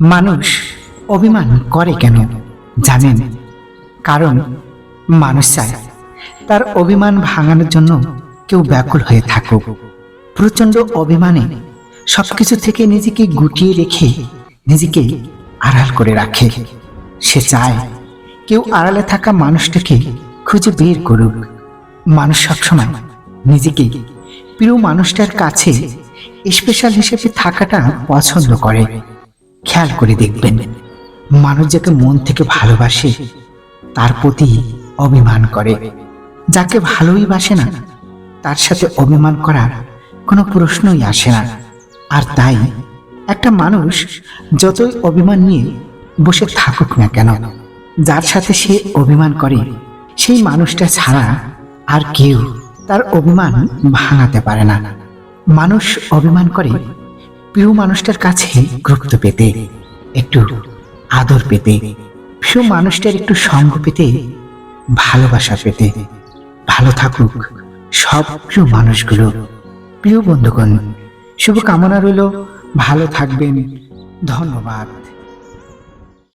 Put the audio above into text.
মানুষ অভিমান করে কেন? জানেন? কারণ মানুষ চায় তার অভিমান ভাঙানোর জন্য কেউ ব্যাকুল হয়ে থাকুক। প্রচণ্ড অভিমানে সবকিছু থেকে নিজেকে গুটিয়ে রেখে নিজেকে আড়াল করে রাখে। সে চায় কেউ আড়ালে থাকা মানুষটাকে খুঁজে বের করুক। মানুষ সবসময় নিজেকে প্রিয় মানুষটার কাছে স্পেশাল হিসেবে থাকাটা পছন্দ করে। খেয়াল করে দেখবেন, মানুষ যাকে মন থেকে ভালোবাসে, তার প্রতি অভিমান করে। যাকে ভালোই বাসে না, তার সাথে অভিমান করার কোনো প্রশ্নই আসে না। আর তাই একটা মানুষ যতই অভিমান নিয়ে বসে থাকুক না কেন, যার সাথে সে অভিমান করে, সেই মানুষটা ছাড়া আর কেউ তার অভিমান ভাঙাতে পারে না। মানুষ অভিমান করে প্রিয় মানুষটার কাছে গুরুত্ব পেতে, একটু আদর পেতে, প্রিয় মানুষটার একটু সঙ্গ পেতে, ভালোবাসা পেতে, ভালো থাকুক সব প্রিয় মানুষগুলো। প্রিয় বন্ধুগণ, শুভকামনা রইল। ভালো থাকবেন। ধন্যবাদ।